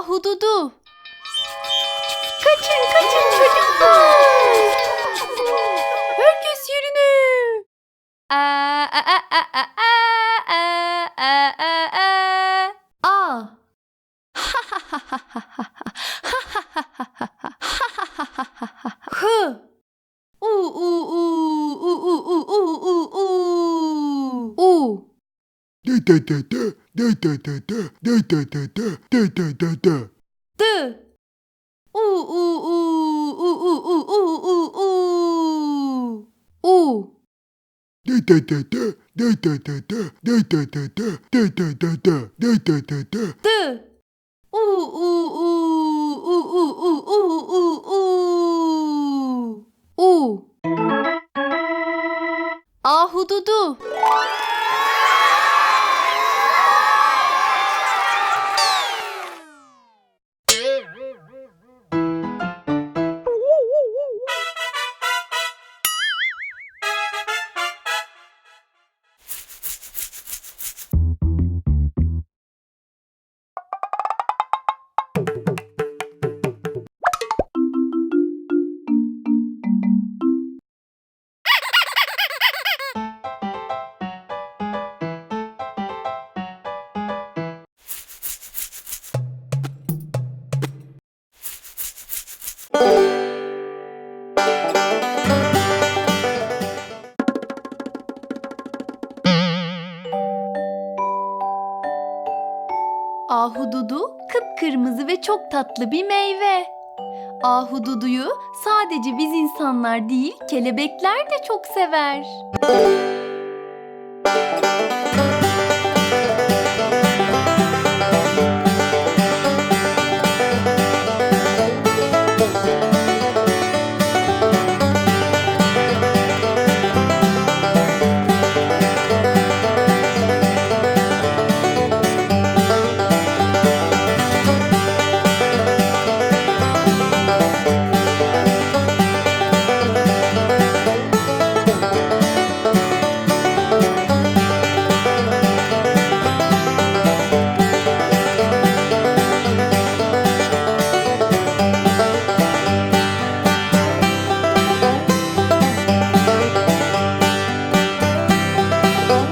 Ahududu. Kaçın kaçın çocuklar. Herkes yerine. Aa, a, a, a, a, a, a, a, a, a. A. H. U, u, u, u, u, u, u, u, u. U. Da da da da 哒哒哒哒哒哒哒哒哒哒哒哒哒。呜呜呜呜呜呜呜呜呜呜！哒哒哒哒哒哒哒哒哒哒哒哒哒哒哒哒哒！呜呜呜呜呜呜呜呜呜呜！哦，糊涂。Ahududu kıpkırmızı ve çok tatlı bir meyve. Ahududuyu sadece biz insanlar değil, kelebekler de çok sever.